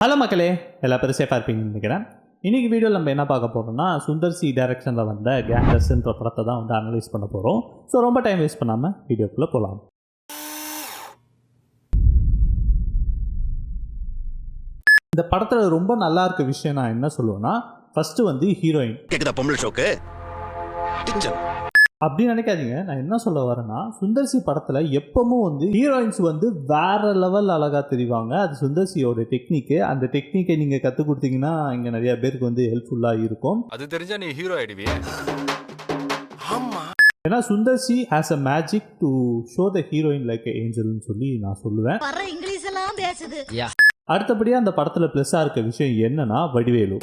Hello மக்களே எல்லா பேரும் சேஃபாக இருப்பீங்கன்னு நினைக்கிறேன். இன்றைக்கி வீடியோவில் நம்ம என்ன பார்க்க போகிறோம்னா சுந்தர் சி டைரக்ஷனில் வந்த கேங்கர்ஸ்ன்ற படத்தை தான் வந்து அனலைஸ் பண்ண போகிறோம் ஸோ ரொம்ப டைம் வேஸ்ட் பண்ணாமல் வீடியோக்குள்ளே போகலாம் இந்த படத்தில் ரொம்ப நல்லா இருக்க விஷயம் நான் என்ன சொல்லுவேன்னா ஃபஸ்ட்டு வந்து ஹீரோயின் கேட்குதா பொம்பளை ஷோக்கு டிச்சன் அப்படி நினைக்காதீங்க. நான் என்ன சொல்ல வரேன்னா சுந்தர்சி படத்தில் எப்பவும் வந்து ஹீரோயின்ஸ் வந்து வேற லெவல் அழகாக தெரிவாங்க. அது சுந்தர்சியோட டெக்னிக்கு அந்த டெக்னிக்கை நீங்கள் கற்றுக் கொடுத்தீங்கன்னா இங்கே நிறைய பேருக்கு வந்து ஹெல்ப்ஃபுல்லாக இருக்கும். அது தெரிஞ்சா நீ ஹீரோ ஆயிடுவியே. ஆமா. ஏன்னா Sundar C has a magic to show the heroine like ஏஞ்சல்னு சொல்லி நான் சொல்லுவேன். வர இங்கிலீஷ் எல்லாம் பேசுது. அடுத்தபடியாக அந்த படத்தில் ப்ளஸ்ஸாக இருக்க விஷயம் என்னன்னா வடிவேலு.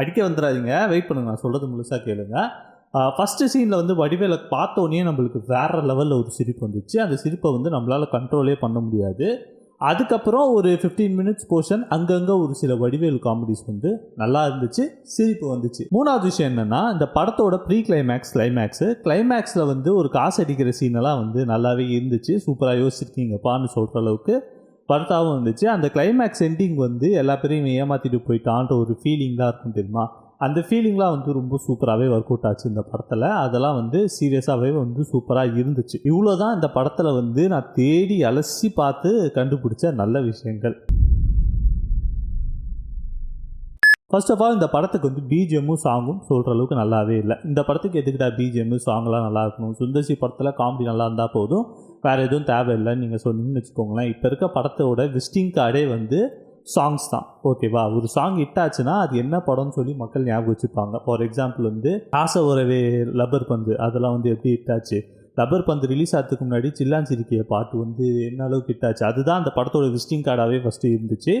அடிக்க வந்துடாதீங்க வெயிட் பண்ணுங்க நான் சொல்கிறது முழுசாக கேளுங்க. ஃபஸ்ட்டு சீனில் வந்து வடிவேலை பார்த்தோன்னே நம்மளுக்கு வேற லெவலில் ஒரு சிரிப்பு வந்துச்சு. அந்த சிரிப்பை வந்து நம்மளால் கண்ட்ரோலே பண்ண முடியாது. அதுக்கப்புறம் ஒரு 15 மினிட்ஸ் போர்ஷன் அங்கங்கே ஒரு சில வடிவேல் காமெடிஸ் வந்து நல்லா இருந்துச்சு சிரிப்பு வந்துச்சு. மூணாவது விஷயம் என்னென்னா இந்த படத்தோட ப்ரீ கிளைமேக்ஸ் கிளைமேக்ஸு கிளைமேக்ஸில் வந்து ஒரு காசு அடிக்கிற சீனெல்லாம் வந்து நல்லாவே இருந்துச்சு. சூப்பராக யோசிச்சிருக்கீங்கப்பான்னு சொல்கிற அளவுக்கு. படத்தாகவும் இருந்துச்சு. அந்த கிளைமேக்ஸ் எண்டிங் வந்து எல்லா பேரையும் ஏமாற்றிட்டு போயிட்டான்ற ஒரு ஃபீலிங் தான் இருக்கும் தெரியுமா? அந்த ஃபீலிங்லாம் வந்து ரொம்ப சூப்பராகவே ஒர்க் அவுட் ஆச்சு இந்த படத்தில். அதெல்லாம் வந்து சீரியஸாகவே வந்து சூப்பராக இருந்துச்சு. இவ்வளோ தான் இந்த படத்தில் வந்து நான் தேடி அலசி பார்த்து கண்டுபிடிச்ச நல்ல விஷயங்கள். ஃபர்ஸ்ட் ஆஃப் ஆல் இந்த படத்துக்கு வந்து பிஜிஎம்மும் சாங்கும் சொல்கிற அளவுக்கு நல்லாவே இல்லை. இந்த படத்துக்கு எதுக்கிட்டா பிஜிஎம்மு சாங்லாம் நல்லா இருக்கணும்? சுந்தர்சி படத்தில் காமெடி நல்லா இருந்தால் போதும். வேறு எதுவும் தேவையில்லைன்னு நீங்கள் சொன்னீங்கன்னு வச்சுக்கோங்களேன். இப்போ இருக்க படத்தோட விசிட்டிங் கார்டே வந்து சாங்ஸ் தான். ஓகேவா ஒரு சாங் ஹிட் ஆச்சுன்னா அது என்ன படம்னு சொல்லி மக்கள் ஞாபகம் வச்சுப்பாங்க. ஃபார் எக்ஸாம்பிள் வந்து ஆசை உறவே லப்பர் பந்து அதெல்லாம் வந்து எப்படி ஹிட் ரப்பர் பந்து ரிலீஸ் ஆகிறதுக்கு முன்னாடி சில்லாஞ்சிருக்கிய பாட்டு வந்து என்ன அளவுக்கு ஹிட் ஆச்சு? அதுதான் அந்த படத்தோட விசிட்டிங் கார்டாகவே ஃபஸ்ட்டு இருந்துச்சு.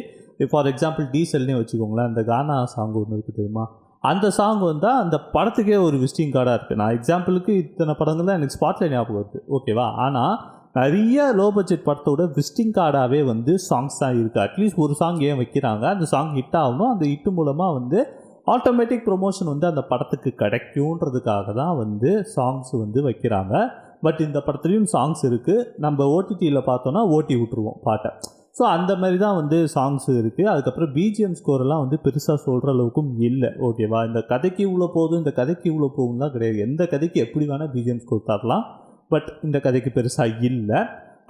ஃபார் எக்ஸாம்பிள் டீசல்னே வச்சுக்கோங்களேன். அந்த கானா சாங் ஒன்று இருக்குது தெரியுமா? அந்த சாங் வந்தால் அந்த படத்துக்கே ஒரு விசிட்டிங் கார்டாக இருக்குது நான் எக்ஸாம்பிளுக்கு இத்தனை படங்கள் தான் எனக்கு ஸ்பாட்டில் ஞாபகம் வருது. ஓகேவா ஆனால் நிறைய லோ பட்ஜெட் படத்தோட விசிட்டிங் கார்டாகவே வந்து சாங்ஸ் தான் இருக்குது அட்லீஸ்ட் ஒரு சாங் ஏன் வைக்கிறாங்க? அந்த சாங் ஹிட் ஆகணும். அந்த ஹிட்டு மூலமாக வந்து ஆட்டோமேட்டிக் ப்ரொமோஷன் வந்து அந்த படத்துக்கு கிடைக்குன்றதுக்காக தான் வந்து சாங்ஸ் வந்து வைக்கிறாங்க. பட் இந்த படத்துலேயும் சாங்ஸ் இருக்குது நம்ம ஓடிடியில் பார்த்தோன்னா ஓட்டி விட்ருவோம் பாட்டை. ஸோ அந்த மாதிரி தான் வந்து சாங்ஸ் இருக்குது அதுக்கப்புறம் பிஜிஎம் ஸ்கோரெல்லாம் வந்து பெருசாக சொல்கிற அளவுக்கும் இல்லை. ஓகேவா இந்த கதைக்கு இவ்வளோ போதும் இந்த கதைக்கு இவ்வளோ போகும்லாம் கிடையாது. எந்த கதைக்கு எப்படி வேணால் பிஜிஎம் ஸ்கோர் தரலாம். பட் இந்த கதைக்கு பெருசாக இல்லை.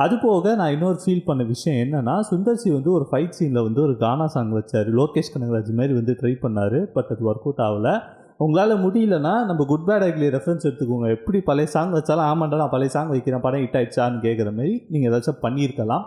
அது போக நான் இன்னொரு ஃபீல் பண்ண விஷயம் என்னென்னா சுந்தர்சி வந்து ஒரு ஃபைட் சீனில் வந்து ஒரு கானா சாங் வச்சார். லோகேஷ் கனகராஜ் மாதிரி வந்து ட்ரை பண்ணார் பட் அது ஒர்க் அவுட் ஆகலை. உங்களால் முடியலன்னா நம்ம குட் பேட் அக்லி ரெஃபரன்ஸ் எடுத்துக்கோங்க. எப்படி பழைய சாங் வச்சாலும் ஆமாண்டா நான் பழைய சாங் வைக்கிறேன் படம் ஹிட் ஆயிடுச்சான்னு கேட்குற மாதிரி நீங்கள் ஏதாச்சும் பண்ணியிருக்கலாம்.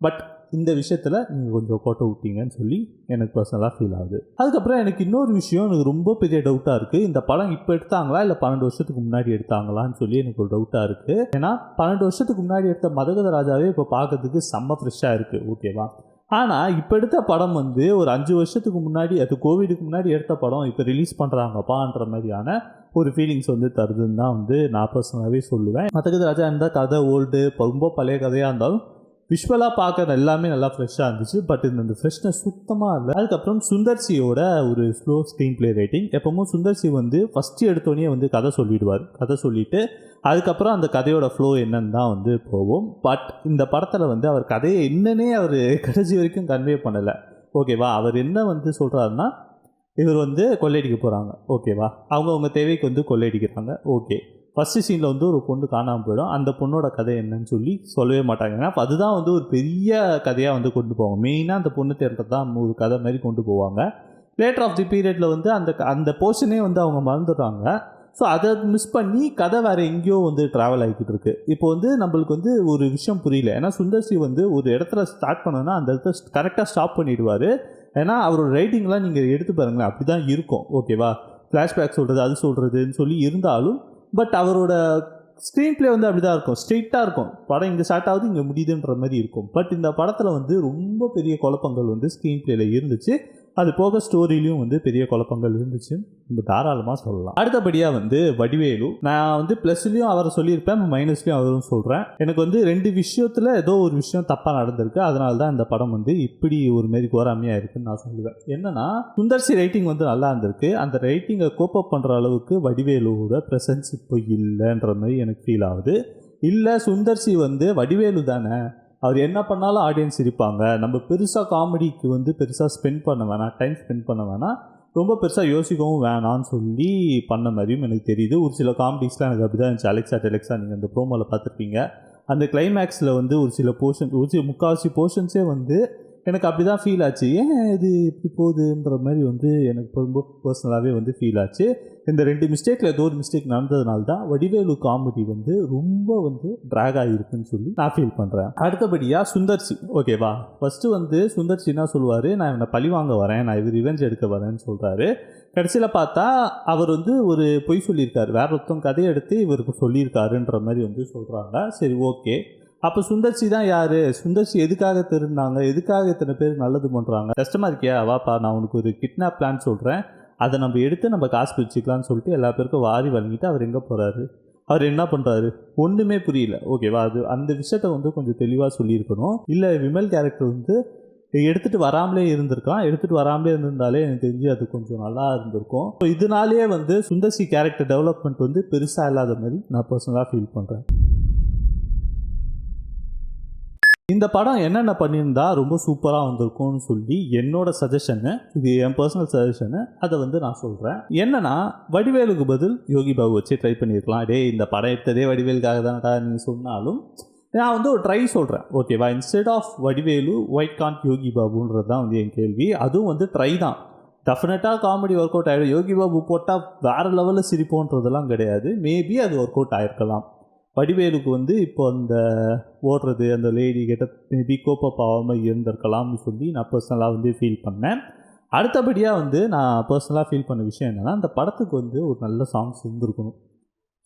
பட் இந்த விஷயத்தில் நீங்கள் கொஞ்சம் கோட்டை விட்டீங்கன்னு சொல்லி எனக்கு பர்சனலாக ஃபீல் ஆகுது. அதுக்கப்புறம் எனக்கு இன்னொரு விஷயம் எனக்கு ரொம்ப பெரிய டவுட்டாக இருக்குது இந்த படம் இப்போ எடுத்தாங்களா இல்லை பன்னெண்டு வருஷத்துக்கு முன்னாடி எடுத்தாங்களான்னு சொல்லி எனக்கு ஒரு டவுட்டாக இருக்குது ஏன்னா பன்னெண்டு வருஷத்துக்கு முன்னாடி எடுத்த மதகத ராஜாவே இப்போ பார்க்கறதுக்கு செம்ம ஃப்ரெஷ்ஷாக இருக்குது ஓகேவா ஆனால் இப்போ எடுத்த படம் வந்து ஒரு அஞ்சு வருஷத்துக்கு முன்னாடி அது கோவிடுக்கு முன்னாடி எடுத்த படம் இப்போ ரிலீஸ் பண்ணுறாங்கப்பான்ற மாதிரியான ஒரு ஃபீலிங்ஸ் வந்து தருதுன்னு தான் வந்து நான் பர்சனலாகவே சொல்லுவேன். மதகத ராஜா இருந்தால் கதை ஓல்டு ரொம்ப பழைய கதையாக இருந்தாலும் விஷுவலாக பார்க்குற எல்லாமே நல்லா ஃப்ரெஷ்ஷாக இருந்துச்சு. பட் இந்த இந்த ஃப்ரெஷ்னஸ் சுத்தமாக இல்லை. அதுக்கப்புறம் சுந்தர்சியோட ஒரு ஸ்லோ ஸ்க்ரீன் ப்ளே ரேட்டிங் எப்பவும் சுந்தர்சி வந்து ஃபஸ்ட்டு எடுத்தோடனே வந்து கதை சொல்லிடுவார். கதை சொல்லிவிட்டு அதுக்கப்புறம் அந்த கதையோட ஃப்ளோ என்னன்னு தான் வந்து போவோம். பட் இந்த படத்தில் வந்து அவர் கதையை என்னன்னே அவர் கடைசி வரைக்கும் கன்வே பண்ணலை. ஓகேவா அவர் என்ன வந்து சொல்கிறாருன்னா இவர் வந்து கொள்ளையடிக்க போகிறாங்க ஓகேவா அவங்கவுங்க தேவைக்கு வந்து கொள்ளையடிக்கிறாங்க. ஓகே ஃபஸ்ட்டு சீனில் வந்து ஒரு பொண்ணு காணாமல் போயிடும். அந்த பொண்ணோட கதை என்னன்னு சொல்லி சொல்லவே மாட்டாங்க. ஏன்னா அதுதான் வந்து ஒரு பெரிய கதையாக வந்து கொண்டு போவாங்க. மெயினாக அந்த பொண்ணு தேடுறது தான் ஒரு கதை மாதிரி கொண்டு போவாங்க. லேட்டர் ஆஃப் தி பீரியடில் வந்து அந்த அந்த போர்ஷனே வந்து அவங்க மறந்துடுறாங்க. ஸோ அதை மிஸ் பண்ணி கதை வேறு எங்கேயோ வந்து ட்ராவல் ஆகிக்கிட்டு இருக்கு. இப்போ வந்து நம்மளுக்கு வந்து ஒரு விஷயம் புரியல. ஏன்னா சுந்தர்சி வந்து ஒரு இடத்துல ஸ்டார்ட் பண்ணோன்னா அந்த இடத்துல கரெக்டாக ஸ்டாப் பண்ணிடுவார். ஏன்னா அவரோட ரைட்டிங்லாம் நீங்கள் எடுத்து பாருங்களேன். அப்படி தான் இருக்கும் ஓகேவா ஃப்ளாஷ்பேக் சொல்கிறது அது சொல்கிறதுன்னு சொல்லி இருந்தாலும் பட் அவரோட ஸ்க்ரீன் ப்ளே வந்து அப்படி தான் இருக்கும் ஸ்ட்ரெயிட்டாக இருக்கும். படம் இங்கே ஸ்டார்ட் ஆகுது இங்கே முடியுதுன்ற மாதிரி இருக்கும். பட் இந்த படத்தில் வந்து ரொம்ப பெரிய குழப்பங்கள் வந்து ஸ்க்ரீன் பிளேயில் இருந்துச்சு. அது போக ஸ்டோரியிலையும் வந்து பெரிய குழப்பங்கள் இருந்துச்சு. நம்ம தாராளமாக சொல்லலாம். அடுத்தபடியாக வந்து வடிவேலு. நான் வந்து ப்ளஸ்லையும் அவரை சொல்லியிருப்பேன் மைனஸ்லையும் அவரும் சொல்கிறேன் எனக்கு வந்து ரெண்டு விஷயத்தில் ஏதோ ஒரு விஷயம் தப்பாக நடந்திருக்கு. அதனால தான் இந்த படம் வந்து இப்படி ஒரு மாரி கோராமையாக இருக்குன்னு நான் சொல்லுவேன். என்னன்னா சுந்தர்சி ரைட்டிங் வந்து நல்லா இருந்திருக்கு. அந்த ரைட்டிங்கை கோப்பப் பண்ணுற அளவுக்கு வடிவேலுவோட ப்ரெசன்ஸ் இப்போ இல்லைன்ற மாதிரி எனக்கு ஃபீல் ஆகுது. இல்லை சுந்தர்சி வந்து வடிவேலு தானே? அவர் என்ன பண்ணாலும் ஆடியன்ஸ் இருப்பாங்க. நம்ம பெருசாக காமெடிக்கு வந்து பெருசாக ஸ்பெண்ட் பண்ண வேணாம் டைம் ஸ்பெண்ட் பண்ண வேணாம். ரொம்ப பெருசாக யோசிக்கவும் வேணாம்னு சொல்லி பண்ண மாதிரியும் எனக்கு தெரியுது. ஒரு சில காமெடிஸ்லாம் எனக்கு அப்படி தான் இருந்துச்சு. அலெக்ஸா டெலெக்ஸா நீங்கள் அந்த ப்ரோமோவில் பார்த்துருப்பீங்க. அந்த கிளைமேக்ஸில் வந்து ஒரு சில போர்ஷன் ஒரு சில முக்கால்வாசி போர்ஷன்ஸே வந்து எனக்கு அப்படி தான் ஃபீல் ஆச்சு. ஏன் இது இப்படி போகுதுன்ற மாதிரி வந்து எனக்கு ரொம்ப பர்சனலாகவே வந்து ஃபீல் ஆச்சு. இந்த ரெண்டு மிஸ்டேக்கில் ஏதோ ஒரு மிஸ்டேக் நடந்ததுனால தான் வடிவேலு காமெடி வந்து ரொம்ப வந்து ட்ராக் ஆகிருக்குன்னு சொல்லி நான் ஃபீல் பண்ணுறேன் அடுத்தபடியாக சுந்தர்சி. ஓகேவா ஃபஸ்ட்டு வந்து சுந்தர்சி என்ன சொல்லுவார்? நான் இவனை பழி வாங்க வரேன் நான் இவர் ரிவெஞ்ச் எடுக்க வரேன்னு சொல்கிறாரு கடைசியில் பார்த்தா அவர் வந்து ஒரு பொய் சொல்லியிருக்காரு. வேற ஒருத்தவங்க கதையை எடுத்து இவருக்கு சொல்லியிருக்காருன்ற மாதிரி வந்து சொல்கிறாங்க சரி ஓகே அப்போ சுந்தர்சி தான் யார்? சுந்தர்சி எதுக்காக திருந்தாங்க எதுக்காக இத்தனை பேர் நல்லது பண்ணுறாங்க கஷ்டமாக இருக்கியா? வாப்பா நான் உனக்கு ஒரு கிட்னாப் பிளான் சொல்கிறேன் அதை நம்ம எடுத்து நம்ம காசு பிரிச்சுக்கலாம்னு சொல்லிட்டு எல்லா பேருக்கும் வாரி வழங்கிட்டு அவர் எங்கே போகிறாரு அவர் என்ன பண்ணுறாரு ஒன்றுமே புரியல. ஓகேவா அது அந்த விஷயத்த வந்து கொஞ்சம் தெளிவாக சொல்லியிருக்கணும். இல்லை விமல் கேரக்டர் வந்து எடுத்துகிட்டு வராமலே இருந்திருக்கலாம். எடுத்துகிட்டு வராமலே இருந்திருந்தாலே எனக்கு தெரிஞ்சு அது கொஞ்சம் நல்லா இருந்திருக்கும். ஸோ இதனாலேயே வந்து சுந்தர்சி கேரக்டர் டெவலப்மெண்ட் வந்து பெருசாக இல்லாத மாதிரி நான் பர்சனலாக ஃபீல் பண்ணுறேன் இந்த படம் என்னென்ன பண்ணியிருந்தா ரொம்ப சூப்பராக வந்திருக்கும்னு சொல்லி என்னோட சஜஷனு இது என் பர்சனல் சஜஷனு அதை வந்து நான் சொல்கிறேன் என்னன்னா வடிவேலுக்கு பதில் யோகி பாபு வச்சு ட்ரை பண்ணியிருக்கலாம். டேய் இந்த படம் எடுத்ததே வடிவேலுக்காக தானடா நீங்கள் சொன்னாலும் நான் வந்து ஒரு ட்ரை சொல்கிறேன் ஓகேவா instead of Vadivelu white can't Yogi பாபுன்றது தான் வந்து என் கேள்வி. அதுவும் வந்து ட்ரை தான். டெஃபினட்டாக காமெடி ஒர்க் அவுட் ஆகிடும் யோகி பாபு போட்டால் வேறு லெவலில் சிரிப்போன்றதெல்லாம் கிடையாது. மேபி அது ஒர்க் அவுட் ஆகிருக்கலாம் வடிவேலுக்கு வந்து இப்போ அந்த ஓடுறது அந்த லேடி கிட்ட மேபி கோப்பப் ஆகாமல் இருந்திருக்கலாம்னு சொல்லி நான் பர்சனலாக வந்து ஃபீல் பண்ணேன். அடுத்தபடியாக வந்து நான் பர்சனலாக ஃபீல் பண்ண விஷயம் என்னென்னா அந்த படத்துக்கு வந்து ஒரு நல்ல சாங்ஸ் இருந்திருக்கணும்.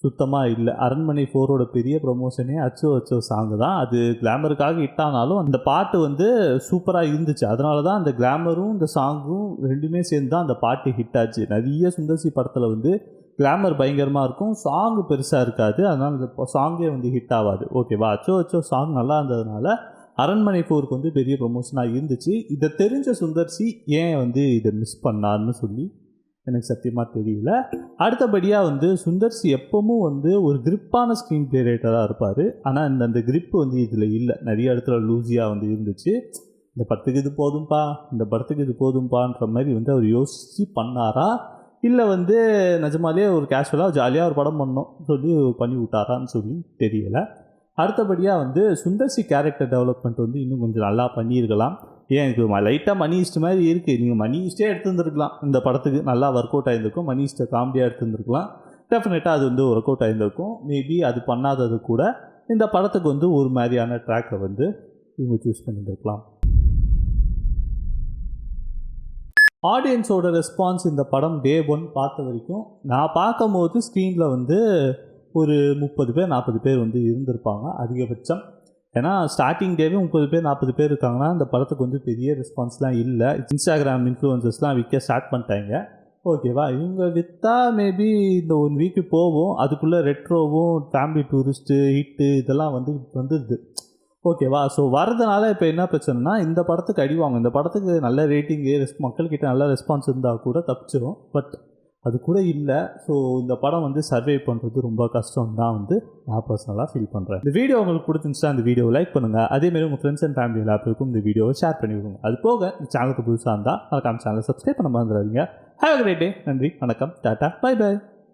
சுத்தமாக இல்லை. அரண்மனை ஃபோரோட பெரிய ப்ரொமோஷனே அச்சோ அச்சோ சாங்கு தான். அது கிளாமருக்காக இட்டானாலும் அந்த பாட்டு வந்து சூப்பராக இருந்துச்சு. அதனால தான் அந்த கிளாமரும் இந்த சாங்கும் ரெண்டுமே சேர்ந்து தான் அந்த பாட்டு ஹிட் ஆச்சு. நிறைய சுந்தர்சி படத்தில் வந்து கிளாமர் பயங்கரமாக இருக்கும். சாங் பெருசாக இருக்காது. அதனால் இந்த சாங்கே வந்து ஹிட் ஆகாது ஓகேவா அச்சோ அச்சோ சாங் நல்லா இருந்ததுனால அரண்மனை ஃபோருக்கு வந்து பெரிய ப்ரொமோஷனாக இருந்துச்சு. இதை தெரிஞ்ச சுந்தர்சி ஏன் வந்து இதை மிஸ் பண்ணார்னு சொல்லி எனக்கு சத்தியமாக தெரியல. அடுத்தபடியாக வந்து சுந்தர்சி எப்பவும் வந்து ஒரு கிரிப்பான ஸ்க்ரீன் பிளே ரைட்டராக இருப்பார். ஆனால் இந்த அந்த கிரிப்பு வந்து இதில் இல்லை. நிறைய இடத்துல லூஸியாக வந்து இருந்துச்சு. இந்த படத்துக்கு இது போதும்பா இந்த படத்துக்கு இது போதும்பான்ற மாதிரி வந்து அவர் யோசித்து பண்ணாரா? இல்லை வந்து நிஜமாலே ஒரு கேஷுவலாக ஜாலியாக ஒரு படம் பண்ணோம். சொல்லி பண்ணி விட்டாரான்னு சொல்லி தெரியலை. அடுத்தபடியாக வந்து சுந்தர்சி கேரக்டர் டெவலப்மெண்ட் வந்து இன்னும் கொஞ்சம் நல்லா பண்ணியிருக்கலாம். ஏன் இது லைட்டாக மணி ஈஸ்ட் மாதிரி இருக்குது நீங்கள் மணி ஈஸ்டே எடுத்துருந்துருக்கலாம். இந்த படத்துக்கு நல்லா ஒர்க் அவுட் ஆகியிருந்திருக்கும் மணி ஈஸ்ட்டை காமெடியாக எடுத்துருந்துருக்கலாம். டெஃபினட்டாக அது வந்து ஒர்க் அவுட் ஆகியிருந்திருக்கும் மேபி அது பண்ணாதது கூட இந்த படத்துக்கு வந்து ஒரு மாதிரியான ட்ராக்கை வந்து இவங்க சூஸ் பண்ணியிருந்திருக்கலாம். ஆடியன்ஸோட ரெஸ்பான்ஸ் இந்த படம் டே ஒன் பார்த்த வரைக்கும் நான் பார்க்கும்போது ஸ்க்ரீனில் வந்து ஒரு முப்பது பேர் நாற்பது பேர் வந்து இருந்திருப்பாங்க அதிகபட்சம். ஏன்னா ஸ்டார்டிங் டேவே முப்பது பேர் நாற்பது பேர் இருக்காங்கன்னா அந்த படத்துக்கு வந்து பெரிய ரெஸ்பான்ஸ்லாம் இல்லை. இன்ஸ்டாகிராம் இன்ஃப்ளூயன்சஸ்லாம் விற்க ஸ்டார்ட் பண்ணிட்டாங்க. ஓகேவா இவங்க விற்றா மேபி இந்த ஒன் வீக்கு போவோம் அதுக்குள்ளே ரெட்ரோவும் ஃபேமிலி டூரிஸ்ட்டு ஹிட்டு இதெல்லாம் வந்து வந்துடுது ஓகேவா ஸோ வரதுனால இப்போ என்ன பிரச்சனைனா இந்த படத்துக்கு அடிவாங்க இந்த படத்துக்கு நல்ல ரேட்டிங்கு ரெஸ் மக்கள்கிட்ட நல்ல ரெஸ்பான்ஸ் இருந்தால் கூட தப்பிச்சிடும் பட் அது கூட இல்லை. ஸோ இந்த படம் வந்து சர்வே பண்ணுறது ரொம்ப கஷ்டம் தான் வந்து நான் பர்சனலாக ஃபீல் பண்ணுறேன் இந்த வீடியோ உங்களுக்கு பிடிச்சிருந்துச்சா அந்த வீடியோ லைக் பண்ணுங்கள் அதேமாதிரி உங்கள் ஃப்ரெண்ட்ஸ் அண்ட் ஃபேமிலி எல்லாத்துக்கும் இந்த வீடியோவை ஷேர் பண்ணிவிடுங்க அது போக இந்த சேனலுக்கு புதுசாக இருந்தால் மறக்காம சேனலை சப்ஸ்கிரைப் பண்ண மறந்துடாதீங்க. ஹேவ் கிரேட் டே நன்றி. வணக்கம். Tata bye by